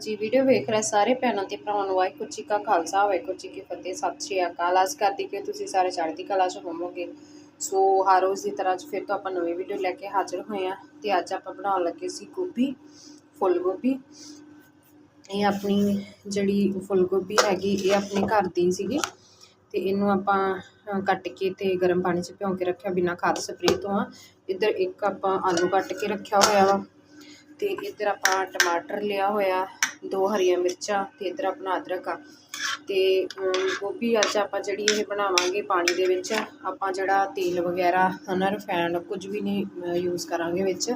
ਜੀ ਵੀਡੀਓ ਵੇਖ ਰਹੇ ਸਾਰੇ ਭੈਣਾਂ ਤੇ ਭਰਾਵਾਂ ਨੂੰ ਵਾਹਿਗੁਰੂ ਜੀ ਕਾ ਖਾਲਸਾ, ਵਾਹਿਗੁਰੂ ਜੀ ਕੀ ਫਤਿਹ, ਸਤਿ ਸ਼੍ਰੀ ਅਕਾਲ। ਆਸ ਕਰਦੀ ਕਿ ਤੁਸੀਂ ਸਾਰੇ ਚੜ੍ਹਦੀ ਕਲਾ 'ਚ ਹੋਵੋਗੇ। ਸੋ ਹਰ ਰੋਜ਼ ਦੀ ਤਰ੍ਹਾਂ ਅੱਜ ਫਿਰ ਤੋਂ ਆਪਾਂ ਨਵੀਂ ਵੀਡੀਓ ਲੈ ਕੇ ਹਾਜ਼ਰ ਹੋਏ ਆ ਤੇ ਅੱਜ ਆਪਾਂ ਬਣਾਉਣ ਲੱਗੇ ਸੀ ਗੋਭੀ ਫੁੱਲ ਗੋਭੀ ਇਹ ਆਪਣੀ ਜਿਹੜੀ ਫੁੱਲ ਗੋਭੀ ਹੈਗੀ, ਇਹ ਆਪਣੇ ਘਰ ਦੀ ਸੀਗੀ। ਤੇ ਇਹਨੂੰ ਆਪਾਂ ਕੱਟ ਕੇ ਤੇ ਗਰਮ ਪਾਣੀ 'ਚ ਭਿਉਂ ਕੇ ਰੱਖਿਆ, ਬਿਨਾਂ ਖਾਦ ਸਪਰੇਅ ਤੋਂ ਆ ਇੱਧਰ ਇੱਕ ਆਪਾਂ ਆਲੂ ਕੱਟ ਕੇ ਰੱਖਿਆ ਹੋਇਆ ਵਾ। ਤੇ ਇੱਧਰ ਆਪਾਂ ਟਮਾਟਰ ਲਿਆ ਹੋਇਆ। ਦੋ ਹਰੀਆਂ ਮਿਰਚਾਂ ਤੇ ਇੱਧਰ ਆਪਣਾ ਅਦਰਕ ਆ। ਤੇ ਗੋਭੀ ਅੱਜ ਆਪਾਂ ਜਿਹੜੀ ਇਹ ਬਣਾਵਾਂਗੇ ਪਾਣੀ ਦੇ ਵਿੱਚ, ਆਪਾਂ ਜਿਹੜਾ ਤੇਲ ਵਗੈਰਾ ਹਨਾ ਰਿਫਾਈਨਡ ਕੁਝ ਵੀ ਨਹੀਂ ਯੂਜ਼ ਕਰਾਂਗੇ ਵਿੱਚ।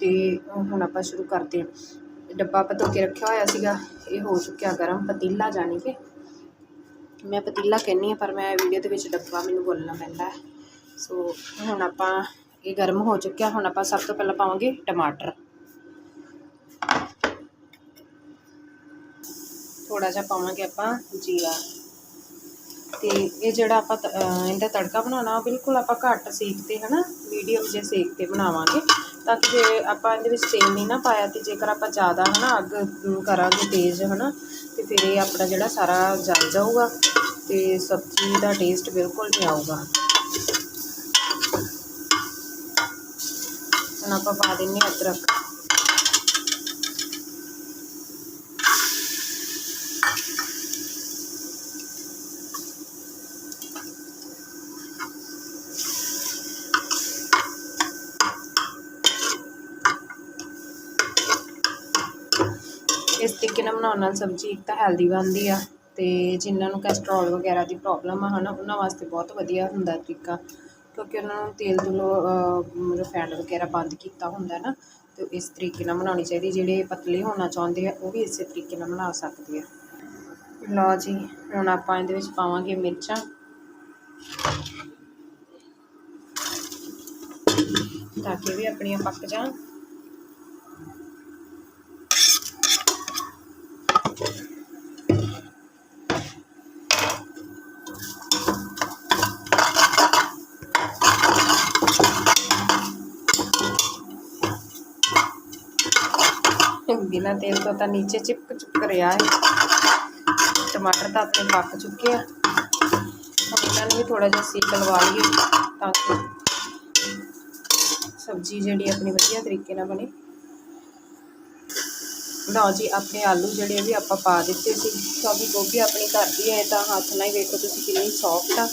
ਤੇ ਹੁਣ ਆਪਾਂ ਸ਼ੁਰੂ ਕਰਦੇ ਹਾਂ। ਡੱਬਾ ਆਪਾਂ ਧੋ ਕੇ ਰੱਖਿਆ ਹੋਇਆ ਸੀਗਾ, ਇਹ ਹੋ ਚੁੱਕਿਆ ਗਰਮ, ਪਤੀਲਾ ਜਾਣੀ ਕਿ। ਮੈਂ ਪਤੀਲਾ ਕਹਿੰਨੀ ਆ ਪਰ ਮੈਂ ਵੀਡੀਓ ਦੇ ਵਿੱਚ ਡੱਬਾ ਮੈਨੂੰ ਬੋਲਣਾ ਪੈਂਦਾ ਸੋ ਹੁਣ ਆਪਾਂ, ਇਹ ਗਰਮ ਹੋ ਚੁੱਕਿਆ, ਹੁਣ ਆਪਾਂ ਸਭ ਤੋਂ ਪਹਿਲਾਂ ਪਾਵਾਂਗੇ ਟਮਾਟਰ। ਥੋੜਾ ਜਿਹਾ ਪਾਵਾਂਗੇ ਆਪਾਂ ਜੀਰਾ। ਤੇ ਇਹ ਜਿਹੜਾ ਆਪਾਂ ਇਹਦਾ ਤੜਕਾ ਬਣਾਉਣਾ, ਉਹ ਬਿਲਕੁਲ ਆਪਾਂ ਘੱਟ ਸੇਕ ਤੇ, ਹਨਾ? ਮੀਡੀਅਮ ਜੇ ਸੇਕ ਤੇ ਬਣਾਵਾਂਗੇ, ਤਾਂ ਕਿ ਜੇ ਆਪਾਂ ਇਹਦੇ ਵਿੱਚ ਤੇਲ ਨਹੀਂ ਨਾ ਪਾਇਆ ਤੇ ਜੇਕਰ ਆਪਾਂ ਜ਼ਿਆਦਾ, ਹਨਾ, ਅੱਗ ਕਰਾਂਗੇ ਤੇਜ਼, ਹਨਾ, ਤੇ ਫਿਰ ਇਹ ਆਪਣਾ ਜਿਹੜਾ ਸਾਰਾ ਜਲ ਜਾਊਗਾ ਤੇ ਸਬਜ਼ੀ ਦਾ ਟੇਸਟ ਬਿਲਕੁਲ ਨਹੀਂ ਆਊਗਾ। ਹੁਣ ਆਪਾਂ ਪਾ ਦਿੰਨੇ ਹਾਂ ਅਦਰਕ। ਇਸ ਤਰੀਕੇ ਨਾਲ ਬਣਾਉਣ ਨਾਲ ਸਬਜ਼ੀ ਇੱਕ ਤਾਂ ਹੈਲਦੀ ਬਣਦੀ ਆ ਤੇ ਜਿਨ੍ਹਾਂ ਨੂੰ ਕੈਸਟਰੋਲ ਵਗੈਰਾ ਦੀ ਪ੍ਰੋਬਲਮ ਆ ਹਨਾ, ਉਹਨਾਂ ਵਾਸਤੇ ਬਹੁਤ ਵਧੀਆ ਹੁੰਦਾ ਤਰੀਕਾ। ਕਿਉਂਕਿ ਉਹਨਾਂ ਨੂੰ ਤੇਲ ਤੋਂ ਰਿਫਾਈਨਡ ਵਗੈਰਾ ਬੰਦ ਕੀਤਾ ਹੁੰਦਾ ਨਾ, ਤੇ ਇਸ ਤਰੀਕੇ ਨਾਲ ਬਣਾਉਣੀ ਚਾਹੀਦੀ ਜਿਹੜੇ ਪਤਲੇ ਹੋਣਾ ਚਾਹੁੰਦੇ ਆ, ਉਹ ਵੀ ਇਸੇ ਤਰੀਕੇ ਨਾਲ ਬਣਾ ਸਕਦੇ ਆ। ਲਓ ਜੀ, ਹੁਣ ਆਪਾਂ ਇਹਦੇ ਵਿੱਚ ਪਾਵਾਂਗੇ ਮਿਰਚਾਂ। ਤਾਂ ਕਿ ਵੀ ਆਪਣੀਆਂ ਪੱਕ ਜਾਣ। ਬਿਨਾਂ ਤੇਲ ਤੋਂ ਤਾਂ ਨੀਚੇ ਚਿਪਕ ਚੁੱਕ ਰਿਹਾ ਹੈ ਟਮਾਟਰ ਤਾਂ ਆਪਣੇ ਪੱਕ ਚੁੱਕੇ ਆ ਹੁਣ ਇਹਨਾਂ ਨੂੰ ਵੀ ਥੋੜਾ ਜਿਹਾ ਸੇਕ ਲਵਾ ਲਈਏ ਤਾਂ ਕਿ ਸਬਜ਼ੀ ਜਿਹੜੀ ਆਪਣੀ ਵਧੀਆ ਤਰੀਕੇ ਨਾਲ ਬਣੇ ਲਓ ਜੀ ਆਪਣੇ ਆਲੂ ਜਿਹੜੇ ਵੀ ਆਪਾਂ ਪਾ ਦਿੱਤੇ ਸੀ ਕਿਉਂਕਿ ਗੋਭੀ ਆਪਣੀ ਘਰ ਦੀ ਹੈ ਤਾਂ ਹੱਥ ਨਾਲ ਹੀ ਵੇਖੋ ਤੁਸੀਂ ਕਿੰਨੀ ਸੌਫਟ ਆ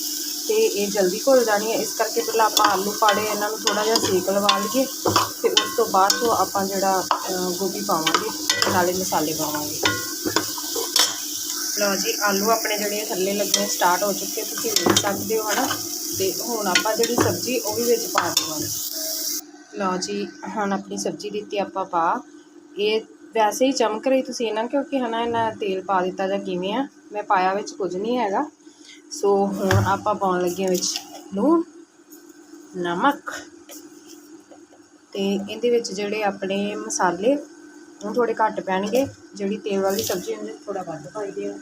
ਤੇ ਇਹ ਜਲਦੀ ਘੁਲ ਜਾਣੀ ਹੈ। ਇਸ ਕਰਕੇ ਪਹਿਲਾਂ ਆਪਾਂ ਆਲੂ ਪਾੜੇ, ਇਹਨਾਂ ਨੂੰ ਥੋੜਾ ਜਿਹਾ ਸੇਕ ਲਵਾ ਲਈਏ ਤੇ ਉਸ ਤੋਂ ਬਾਅਦ ਤੋਂ ਆਪਾਂ ਜਿਹੜਾ ਗੋਭੀ ਪਾਵਾਂਗੇ ਤੇ ਨਾਲੇ ਮਸਾਲੇ ਪਾਵਾਂਗੇ। ਲਓ ਜੀ, ਆਲੂ ਆਪਣੇ ਜਿਹੜੇ ਥੱਲੇ ਲੱਗਣੇ ਸਟਾਰਟ ਹੋ ਚੁੱਕੇ, ਤੁਸੀਂ ਵੇਖ ਸਕਦੇ ਹੋ, ਹਨਾ? ਤੇ ਹੁਣ ਆਪਾਂ ਜਿਹੜੀ ਸਬਜ਼ੀ, ਉਹ ਵੀ ਵਿੱਚ ਪਾ ਦੇਵਾਂਗੇ। ਲਓ ਜੀ, ਹੁਣ ਆਪਣੀ ਸਬਜ਼ੀ ਦਿੱਤੀ ਆਪਾਂ ਪਾ। ਇਹ ਵੈਸੇ ਹੀ ਚਮਕ ਰਹੀ ਤੁਸੀਂ ਇਹਨਾਂ, ਕਿਉਂਕਿ ਹਨਾ, ਇਹਨਾਂ ਤੇਲ ਪਾ ਦਿੱਤਾ ਜਾਂ ਕਿਵੇਂ ਆ, ਮੈਂ ਪਾਇਆ ਵਿੱਚ ਕੁਝ ਨਹੀਂ ਹੈਗਾ। ਸੋ ਹੁਣ ਆਪਾਂ ਪਾਉਣ ਲੱਗੇ ਹਾਂ ਵਿੱਚ ਲੂਣ, ਨਮਕ ਤੇ ਇਹਦੇ ਵਿੱਚ ਜਿਹੜੇ ਆਪਣੇ ਮਸਾਲੇ, ਉਹ ਥੋੜੇ ਘੱਟ ਪੈਣਗੇ। ਜਿਹੜੀ ਤੇਲ ਵਾਲੀ ਸਬਜ਼ੀ ਹੁੰਦੀ ਥੋੜਾ ਵੱਧ ਪਾਈਦੇ ਆ,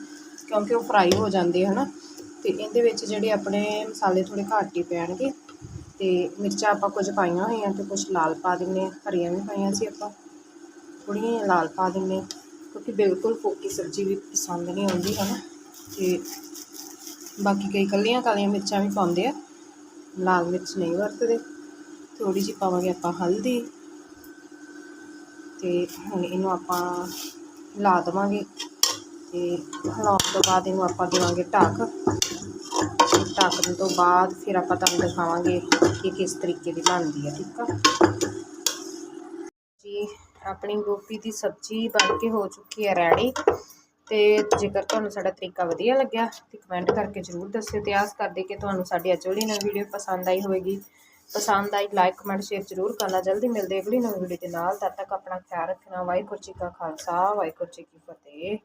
ਕਿਉਂਕਿ ਉਹ ਫਰਾਈ ਹੋ ਜਾਂਦੇ ਹਨਾ। ਤੇ ਇਹਦੇ ਵਿੱਚ ਜਿਹੜੇ ਆਪਣੇ ਮਸਾਲੇ ਥੋੜੇ ਘੱਟ ਹੀ ਪੈਣਗੇ। ਤੇ ਮਿਰਚਾਂ ਆਪਾਂ ਕੁਝ ਪਾਈਆਂ ਹੋਈਆਂ ਤੇ ਕੁਝ ਲਾਲ ਪਾ ਦਿੰਨੇ ਆ ਹਰੀਆਂ ਵੀ ਪਾਈਆਂ ਸੀ ਆਪਾਂ। ਥੋੜ੍ਹੀਆਂ ਲਾਲ ਪਾ ਦਿੰਨੇ ਕਿਉਂਕਿ ਬਿਲਕੁਲ ਫੋਕੀ ਸਬਜ਼ੀ ਵੀ ਪਸੰਦ ਨਹੀਂ ਆਉਂਦੀ, ਹਨਾ। ਤੇ ਬਾਕੀ ਕਈ ਇਕੱਲੀਆਂ ਕਾਲੀਆਂ ਮਿਰਚਾਂ ਵੀ ਪਾਉਂਦੇ ਆ। ਲਾਲ ਮਿਰਚ ਨਹੀਂ ਵਰਤਦੇ। ਥੋੜੀ ਜਿਹੀ ਪਾਵਾਂਗੇ ਆਪਾਂ ਹਲਦੀ। ਤੇ ਹੁਣ ਇਹਨੂੰ ਆਪਾਂ ਲਾ ਦੇਵਾਂਗੇ। ਤੇ ਹਿਲਾਉਣ ਤੋਂ ਬਾਅਦ ਇਹਨੂੰ ਆਪਾਂ ਦੇਵਾਂਗੇ ਢੱਕ। ਢੱਕਣ ਤੋਂ ਬਾਅਦ ਫਿਰ ਆਪਾਂ ਤੁਹਾਨੂੰ ਦਿਖਾਵਾਂਗੇ ਕਿ ਕਿਸ ਤਰੀਕੇ ਦੀ ਬਣਦੀ ਹੈ ਠੀਕ ਆ? ਜੀ, ਆਪਣੀ ਗੋਭੀ ਦੀ ਸਬਜ਼ੀ ਬਣ ਕੇ ਹੋ ਚੁੱਕੀ ਹੈ ਰੈਡੀ। ਤੇ ਜੇਕਰ ਤੁਹਾਨੂੰ ਸਾਡਾ ਤਰੀਕਾ ਵਧੀਆ ਲੱਗਿਆ ਤੇ ਕਮੈਂਟ ਕਰਕੇ ਜ਼ਰੂਰ ਦੱਸਿਓ ਤੇ ਆਸ ਕਰਦੇ ਕਿ ਤੁਹਾਨੂੰ ਸਾਡੀ ਅੱਜ ਵਾਲੀ ਨਵੀਂ ਵੀਡੀਓ ਪਸੰਦ ਆਈ ਹੋਵੇਗੀ। ਪਸੰਦ ਆਈ ਲਾਈਕ ਕਮੈਂਟ ਸ਼ੇਅਰ ਜ਼ਰੂਰ ਕਰਨਾ। ਜਲਦੀ ਮਿਲਦੇ ਅਗਲੀ ਨਵੀਂ ਵੀਡੀਓ ਦੇ ਨਾਲ। ਤਦ ਤੱਕ ਆਪਣਾ ਖਿਆਲ ਰੱਖਣਾ। ਵਾਹਿਗੁਰੂ ਜੀ ਕਾ ਖਾਲਸਾ, ਵਾਹਿਗੁਰੂ ਜੀ ਕੀ ਫਤਿਹ।